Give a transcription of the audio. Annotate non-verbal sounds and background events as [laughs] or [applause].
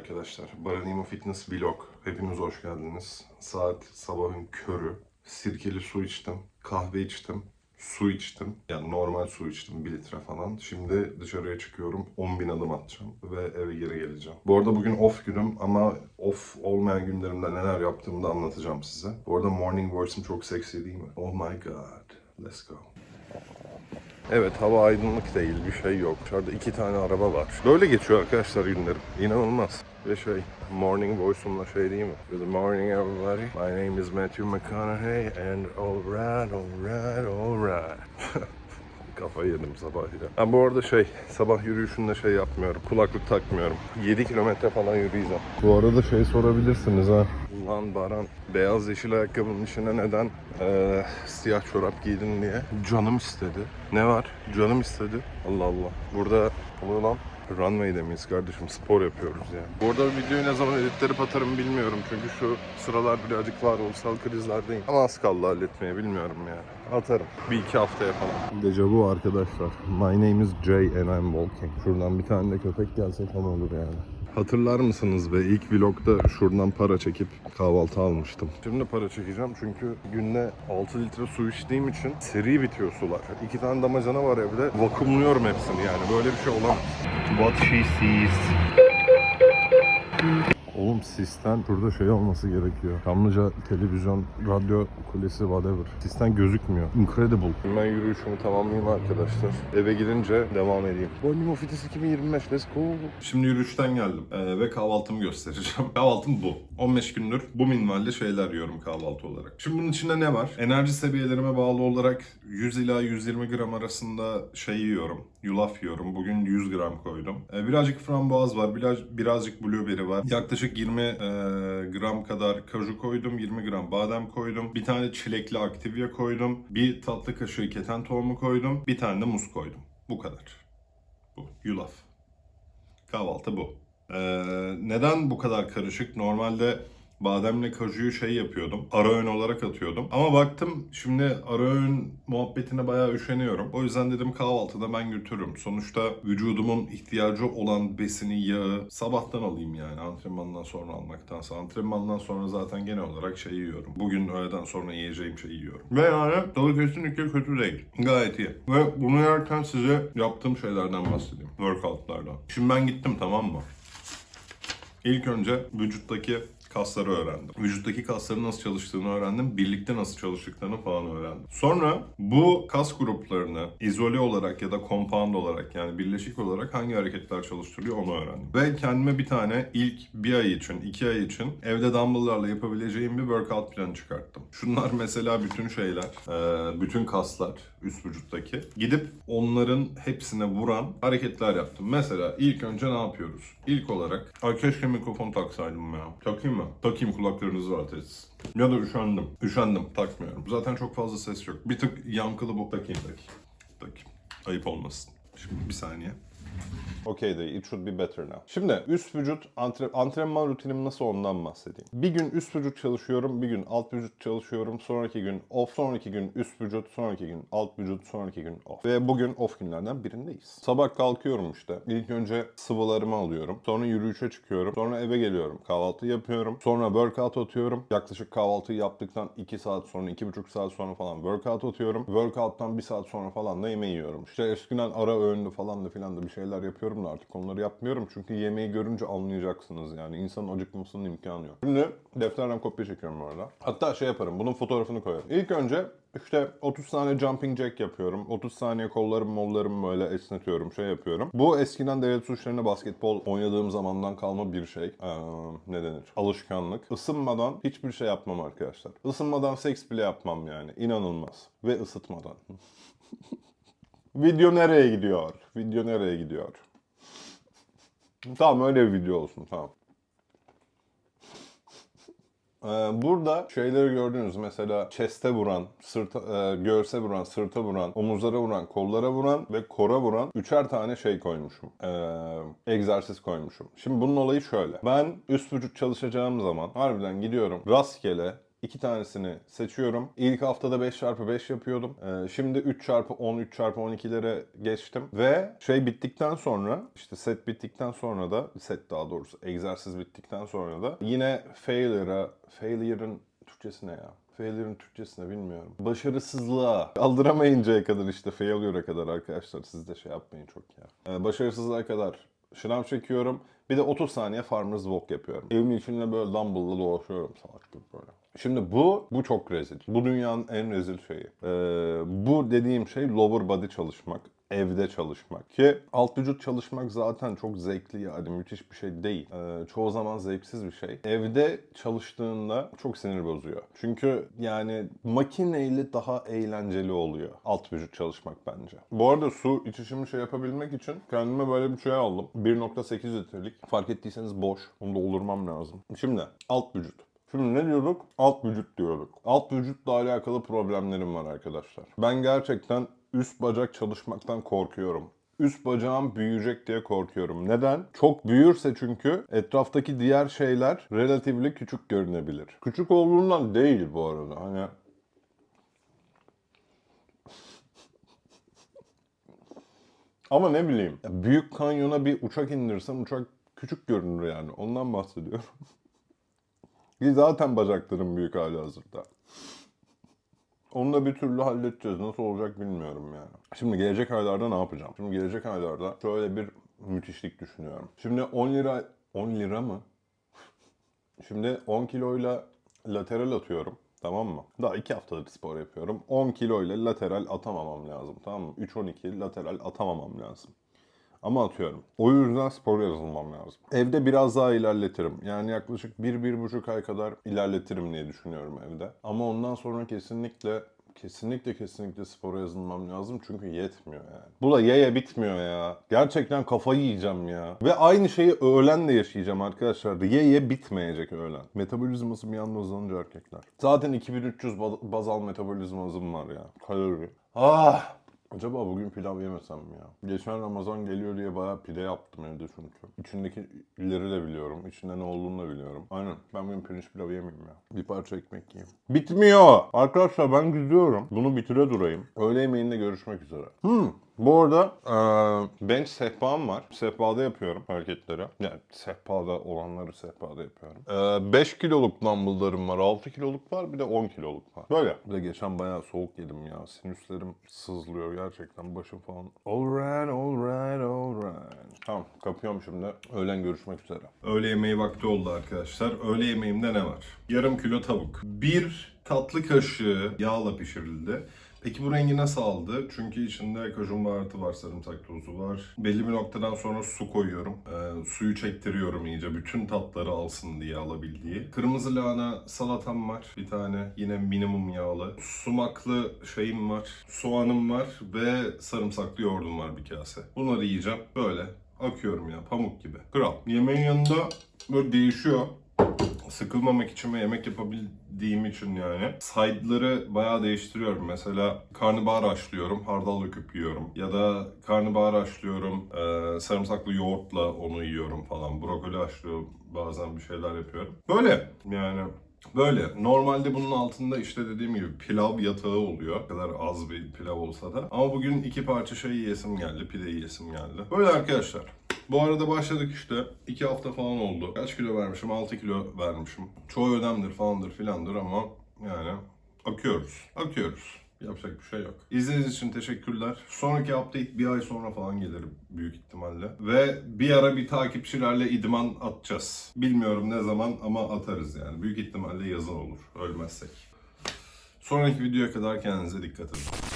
arkadaşlar. Baranimo Fitness Vlog. Hepiniz hoş geldiniz. Saat sabahın körü. Sirkeli su içtim. Kahve içtim. Su içtim. Yani normal su içtim 1 litre falan. Şimdi dışarıya çıkıyorum. 10 bin adım atacağım ve eve geri geleceğim. Bu arada bugün off günüm ama off olmayan günlerimde neler yaptığımı da anlatacağım size. Bu arada morning voice'um çok seksi değil mi? Oh my god. Let's go. Evet hava aydınlık değil bir şey yok. Dışarıda iki tane araba var. Böyle geçiyor arkadaşlar günlerim. İnanılmaz. Ve şey morning voice'umla şey değil mi? Good morning everybody. My name is Matthew McConaughey and alright alright alright. [laughs] Kafayı yedim sabah yine. Ha bu arada şey sabah yürüyüşünde şey yapmıyorum. Kulaklık takmıyorum. 7 kilometre falan yürüyeceğim. Bu arada şey sorabilirsiniz ha. Ulan Baran beyaz yeşil ayakkabının içine neden eee, siyah çorap giydin diye. Canım istedi. Ne var? Canım istedi. Allah Allah. Burada oluyor lan. Runway'de miyiz kardeşim? Spor yapıyoruz yani. Bu arada videoyu ne zaman editlerip atarım bilmiyorum. Çünkü şu sıralar birazcık varoluşsal krizlerdeyim. Ama az kaldı halletmeye bilmiyorum yani. Atarım. Bir iki haftaya falan. Dejavu arkadaşlar. My name is Jay and I'm walking. Şuradan bir tane de köpek gelse tam olur yani. Hatırlar mısınız be ilk vlogda şuradan para çekip kahvaltı almıştım. Şimdi para çekeceğim çünkü günde 6 litre su içtiğim için seri bitiyor sular. İki tane damacana var evde. Vakumluyorum hepsini yani böyle bir şey olamaz. What she sees. Oğlum sisten şurada şey olması gerekiyor. Çamlıca televizyon, radyo kulesi whatever. Sisten gözükmüyor. Incredible. Ben yürüyüşümü tamamlayayım arkadaşlar. Eve gidince devam edeyim. Boynum Fites 2025 let's go. Şimdi yürüyüşten geldim ee, ve kahvaltımı göstereceğim. [laughs] Kahvaltım bu. 15 gündür bu minvalde şeyler yiyorum kahvaltı olarak. Şimdi bunun içinde ne var? Enerji seviyelerime bağlı olarak 100 ila 120 gram arasında şey yiyorum. Yulaf yiyorum. Bugün 100 gram koydum. Ee, birazcık frambuaz var. Biraz, birazcık blueberry var. Yaklaşık 20 e, gram kadar kaju koydum. 20 gram badem koydum. Bir tane çilekli aktivya koydum. Bir tatlı kaşığı keten tohumu koydum. Bir tane de muz koydum. Bu kadar. Bu. Yulaf. Kahvaltı bu. Ee, neden bu kadar karışık? Normalde bademle kajuyu şey yapıyordum. Ara öğün olarak atıyordum. Ama baktım şimdi ara öğün muhabbetine bayağı üşeniyorum. O yüzden dedim kahvaltıda ben götürürüm. Sonuçta vücudumun ihtiyacı olan besini, yağı sabahtan alayım yani. Antrenmandan sonra almaktansa. Antrenmandan sonra zaten genel olarak şey yiyorum. Bugün öğleden sonra yiyeceğim şeyi yiyorum. Ve yani tadı kesinlikle kötü değil. Gayet iyi. Ve bunu yerken size yaptığım şeylerden bahsedeyim. Workoutlardan. Şimdi ben gittim tamam mı? İlk önce vücuttaki kasları öğrendim. Vücuttaki kasların nasıl çalıştığını öğrendim. Birlikte nasıl çalıştıklarını falan öğrendim. Sonra bu kas gruplarını izole olarak ya da compound olarak yani birleşik olarak hangi hareketler çalıştırıyor onu öğrendim. Ve kendime bir tane ilk bir ay için, iki ay için evde dumbbell'larla yapabileceğim bir workout planı çıkarttım. Şunlar mesela bütün şeyler, eee, bütün kaslar üst vücuttaki. Gidip onların hepsine vuran hareketler yaptım. Mesela ilk önce ne yapıyoruz? İlk olarak, ay keşke mikrofon taksaydım ya. Takayım mı? Takayım kulaklarınız rahat etsin. Ya da üşendim. Üşendim. Takmıyorum. Zaten çok fazla ses yok. Bir tık yankılı bu. Takayım takayım. Takayım. Ayıp olmasın. Şimdi bir saniye. Okay de it should be better now. Şimdi üst vücut antre, antrenman rutinim nasıl ondan bahsedeyim. Bir gün üst vücut çalışıyorum, bir gün alt vücut çalışıyorum, sonraki gün off, sonraki gün üst vücut, sonraki gün alt vücut, sonraki gün off. Ve bugün off günlerden birindeyiz. Sabah kalkıyorum işte. İlk önce sıvılarımı alıyorum. Sonra yürüyüşe çıkıyorum. Sonra eve geliyorum. Kahvaltı yapıyorum. Sonra workout atıyorum. Yaklaşık kahvaltıyı yaptıktan 2 saat sonra, 2,5 saat sonra falan workout atıyorum. Workout'tan 1 saat sonra falan da yemeği yiyorum. İşte eskiden ara öğünlü falan da filan da bir şeyler yapıyorum da artık onları yapmıyorum. Çünkü yemeği görünce anlayacaksınız yani. İnsanın acıkmasının imkanı yok. Şimdi defterden kopya çekiyorum bu arada. Hatta şey yaparım. Bunun fotoğrafını koyarım. İlk önce işte 30 tane jumping jack yapıyorum. 30 saniye kollarımı mollarımı böyle esnetiyorum, şey yapıyorum. Bu eskiden devlet suçlarına basketbol oynadığım zamandan kalma bir şey. Ee, ne denir? Alışkanlık. Isınmadan hiçbir şey yapmam arkadaşlar. Isınmadan seks bile yapmam yani. İnanılmaz. Ve ısıtmadan. [laughs] Video nereye gidiyor? Video nereye gidiyor? Tamam öyle bir video olsun tamam. Ee, burada şeyleri gördünüz mesela chest'e vuran, sırta, e, göğse vuran, sırta vuran, omuzlara vuran, kollara vuran ve kora vuran üçer tane şey koymuşum. Ee, egzersiz koymuşum. Şimdi bunun olayı şöyle. Ben üst vücut çalışacağım zaman harbiden gidiyorum rastgele iki tanesini seçiyorum. İlk haftada 5x5 yapıyordum. Ee, şimdi 3x10, 3x12'lere geçtim. Ve şey bittikten sonra, işte set bittikten sonra da, set daha doğrusu egzersiz bittikten sonra da yine failure'a, failure'ın Türkçesi ne ya? Failure'ın Türkçesini bilmiyorum. Başarısızlığa aldıramayıncaya kadar işte failure'a kadar arkadaşlar siz de şey yapmayın çok ya. Ee, başarısızlığa kadar şınav çekiyorum. Bir de 30 saniye farmers walk yapıyorum. Evimin içinde böyle dumbbell'la dolaşıyorum salak gibi böyle. Şimdi bu, bu çok rezil. Bu dünyanın en rezil şeyi. Ee, bu dediğim şey lower body çalışmak evde çalışmak. Ki alt vücut çalışmak zaten çok zevkli yani müthiş bir şey değil. Ee, çoğu zaman zevksiz bir şey. Evde çalıştığında çok sinir bozuyor. Çünkü yani makineyle daha eğlenceli oluyor alt vücut çalışmak bence. Bu arada su içişimi şey yapabilmek için kendime böyle bir şey aldım. 1.8 litrelik. Fark ettiyseniz boş. Onu doldurmam lazım. Şimdi alt vücut. Şimdi ne diyorduk? Alt vücut diyorduk. Alt vücutla alakalı problemlerim var arkadaşlar. Ben gerçekten üst bacak çalışmaktan korkuyorum. Üst bacağım büyüyecek diye korkuyorum. Neden? Çok büyürse çünkü etraftaki diğer şeyler relatifli küçük görünebilir. Küçük olduğundan değil bu arada. Hani [laughs] Ama ne bileyim. Büyük kanyona bir uçak indirsem uçak küçük görünür yani. Ondan bahsediyorum. [laughs] Ki zaten bacaklarım büyük hali hazırda. Onu da bir türlü halledeceğiz. Nasıl olacak bilmiyorum yani. Şimdi gelecek aylarda ne yapacağım? Şimdi gelecek aylarda şöyle bir müthişlik düşünüyorum. Şimdi 10 lira... 10 lira mı? [laughs] Şimdi 10 kiloyla lateral atıyorum. Tamam mı? Daha 2 haftadır spor yapıyorum. 10 kiloyla lateral atamamam lazım. Tamam mı? 3-12 lateral atamamam lazım. Ama atıyorum. O yüzden spor yazılmam lazım. Evde biraz daha ilerletirim. Yani yaklaşık 1-1,5 ay kadar ilerletirim diye düşünüyorum evde. Ama ondan sonra kesinlikle kesinlikle kesinlikle spora yazılmam lazım çünkü yetmiyor yani. Bu da yaya bitmiyor ya. Gerçekten kafayı yiyeceğim ya. Ve aynı şeyi öğlen de yaşayacağım arkadaşlar. Ye bitmeyecek öğlen. Metabolizması bir anda hızlanınca erkekler. Zaten 2300 ba- bazal metabolizma var ya. Kalori. Ah! Acaba bugün pilav yemesem mi ya? Geçen Ramazan geliyor diye bayağı pide yaptım evde çünkü. İçindekileri de biliyorum. İçinde ne olduğunu da biliyorum. Aynen. Ben bugün pirinç pilavı yemeyeyim ya. Bir parça ekmek yiyeyim. Bitmiyor! Arkadaşlar ben gidiyorum. Bunu bitire durayım. Öğle yemeğinde görüşmek üzere. Hmm. Bu arada eee, bench sehpam var. Sehpada yapıyorum hareketleri. Yani sehpada olanları sehpada yapıyorum. Eee 5 kiloluk dumbbelllarım var, 6 kiloluk var, bir de 10 kiloluk var. Böyle. Bir de geçen bayağı soğuk yedim ya. Sinüslerim sızlıyor gerçekten. Başım falan. Alright, alright, alright. Tamam, kapıyorum şimdi. Öğlen görüşmek üzere. Öğle yemeği vakti oldu arkadaşlar. Öğle yemeğimde ne var? Yarım kilo tavuk. Bir tatlı kaşığı yağla pişirildi. Peki bu rengi nasıl aldı? Çünkü içinde kajun baharatı var, sarımsak tozu var. Belli bir noktadan sonra su koyuyorum. Ee, suyu çektiriyorum iyice bütün tatları alsın diye alabildiği. Kırmızı lahana salatam var. Bir tane yine minimum yağlı. Sumaklı şeyim var. Soğanım var ve sarımsaklı yoğurdum var bir kase. Bunları yiyeceğim. Böyle akıyorum ya pamuk gibi. Kral. Yemeğin yanında böyle değişiyor sıkılmamak için ve yemek yapabildiğim için yani side'ları bayağı değiştiriyorum. Mesela karnabahar haşlıyorum, hardal döküp yiyorum. Ya da karnabahar haşlıyorum, e, sarımsaklı yoğurtla onu yiyorum falan. Brokoli haşlıyorum, bazen bir şeyler yapıyorum. Böyle yani Böyle. Normalde bunun altında işte dediğim gibi pilav yatağı oluyor. Kadar az bir pilav olsa da. Ama bugün iki parça şey yiyesim geldi. Pide yiyesim geldi. Böyle arkadaşlar. Bu arada başladık işte. 2 hafta falan oldu. Kaç kilo vermişim? 6 kilo vermişim. Çoğu önemdir falandır filandır ama yani akıyoruz. Akıyoruz. Yapacak bir şey yok. İzlediğiniz için teşekkürler. Sonraki update bir ay sonra falan gelir büyük ihtimalle. Ve bir ara bir takipçilerle idman atacağız. Bilmiyorum ne zaman ama atarız yani. Büyük ihtimalle yazın olur. Ölmezsek. Sonraki videoya kadar kendinize dikkat edin.